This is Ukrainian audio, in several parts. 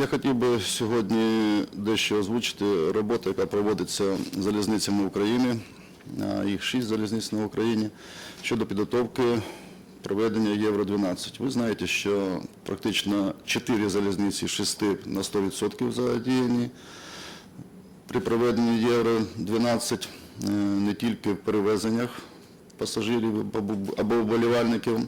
Я хотів би сьогодні дещо озвучити роботу, яка проводиться залізницями України, їх шість залізниць на Україні, щодо підготовки проведення Євро-12. Ви знаєте, що практично 4 залізниці 6 на 100% задіяні при проведенні Євро-12 е, не тільки в перевезеннях пасажирів або- вболівальників,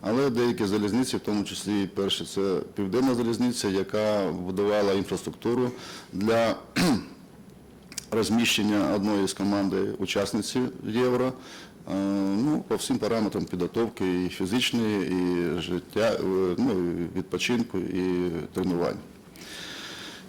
але деякі залізниці, в тому числі і перше, це Південна залізниця, яка будувала інфраструктуру для розміщення одної з команди учасниці Євро. е, Ну, по всім параметрам підготовки і фізичної, і життя, е, ну, відпочинку, і тренувань.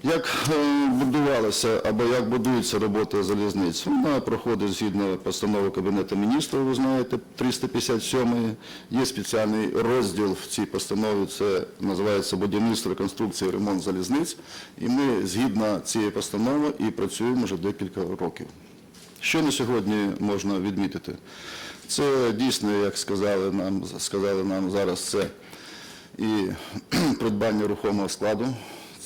Як е, будувалася або як будується робота залізниць? Вона проходить згідно постанови Кабінету міністрів, ви знаєте, 357 Є спеціальний розділ в цій постанові, це називається будівництво, реконструкція, ремонт залізниць. І ми згідно цієї постанови і працюємо вже декілька років. Що на сьогодні можна відмітити? Це дійсно, як сказали нам, сказали нам зараз, це і придбання рухомого складу.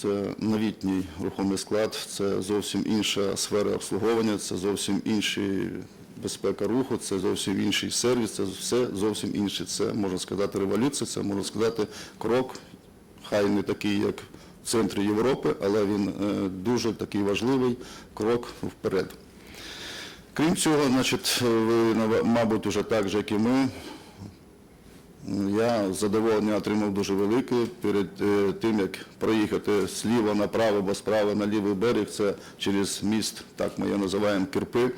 Це новітній рухомий склад, це зовсім інша сфера обслуговування, це зовсім інший безпека руху, це зовсім інший сервіс, це все зовсім інше. Це можна сказати революція, це можна сказати крок, хай не такий, як в центрі Європи, але він е, дуже такий важливий крок вперед. Крім цього, значить, ви, мабуть, уже так же, як і ми, я задоволення отримав дуже велике перед е, тим, як проїхати зліва направо бо справа на лівий берег, це через міст, так ми його називаємо Кирпи.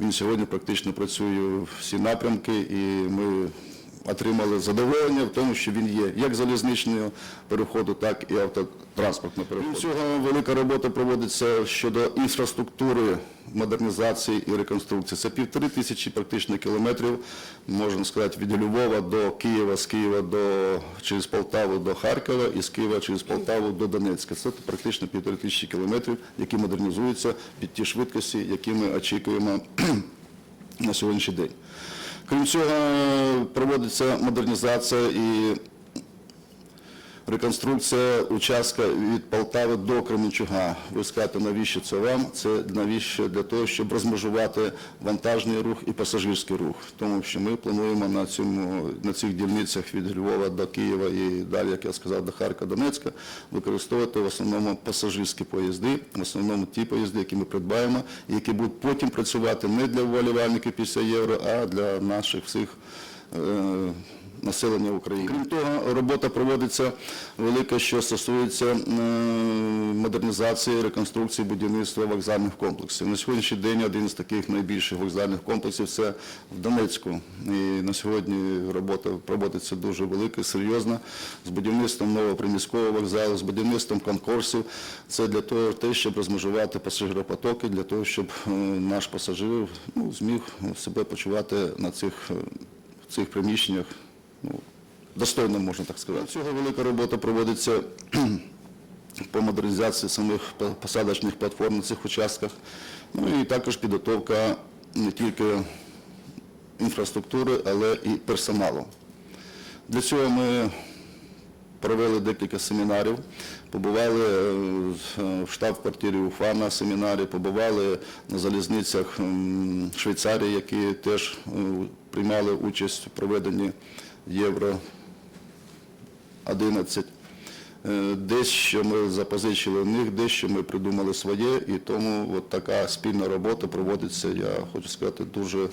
Він сьогодні практично працює всі напрямки, і ми отримали задоволення в тому, що він є як залізничного переходу, так і автотранспортного переходу. Крім цього, велика робота проводиться щодо інфраструктури, модернізації і реконструкції. Це півтори тисячі практично кілометрів, можна сказати, від Львова до Києва, з Києва до через Полтаву до Харкова і з Києва через Полтаву до Донецька. Це практично півтори тисячі кілометрів, які модернізуються під ті швидкості, які ми очікуємо на сьогоднішній день. Крім цього, проводиться модернізація і реконструкція участка від Полтави до Кременчуга. Ви скажете, навіщо це вам? Це навіщо для того, щоб розмежувати вантажний рух і пасажирський рух. Тому що ми плануємо на, цьому, на цих дільницях від Львова до Києва і далі, як я сказав, до Харкова, Донецька, використовувати в основному пасажирські поїзди, в основному ті поїзди, які ми придбаємо, які будуть потім працювати не для вболівальників після євро, а для наших всіх е, населення України. Крім того, робота проводиться велика, що стосується е, модернізації, реконструкції будівництва вокзальних комплексів. На сьогоднішній день один з таких найбільших вокзальних комплексів це в Донецьку. І на сьогодні робота проводиться дуже велика, серйозна, з будівництвом нового приміського вокзалу, з будівництвом конкурсів. Це для того, щоб розмежувати пасажиропотоки, для того, щоб е, наш пасажир ну, зміг себе почувати на цих, е, приміщеннях достойно, можна так сказати. Цього велика робота проводиться по модернізації самих посадочних платформ на цих участках. Ну і також підготовка не тільки інфраструктури, але і персоналу. Для цього ми провели декілька семінарів, побували е, в штаб-квартирі УФА на семінарі, побували на залізницях Швейцарії, які теж е, приймали участь у проведенні Євро 11. Е, Дещо ми запозичили в них, дещо ми придумали своє, і тому от така спільна робота проводиться, я хочу сказати, дуже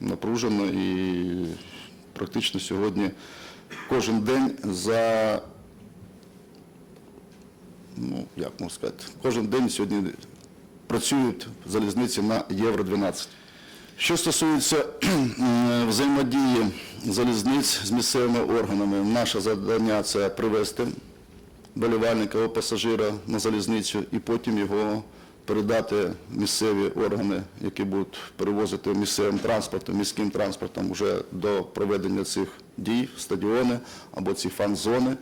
напружено і практично сьогодні кожен день за, ну, як можна сказати, кожен день сьогодні працюють залізниці на Євро-12. Що стосується взаємодії залізниць з місцевими органами, наше завдання це привести болівальника або пасажира на залізницю і потім його передати місцеві органи, які будуть перевозити місцевим транспортом, міським транспортом вже до проведення цих дій, стадіони або ці фан-зони.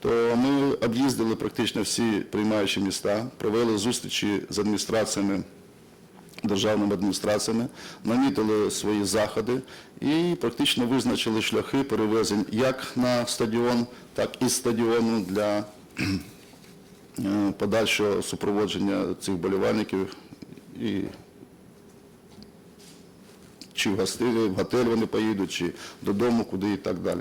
То ми об'їздили практично всі приймаючі міста, провели зустрічі з адміністраціями державними адміністраціями, намітили свої заходи і практично визначили шляхи перевезень як на стадіон, так і з стадіону для е, подальшого супроводження цих болівальників і чи в гостини, в готель вони поїдуть, чи додому, куди і так далі.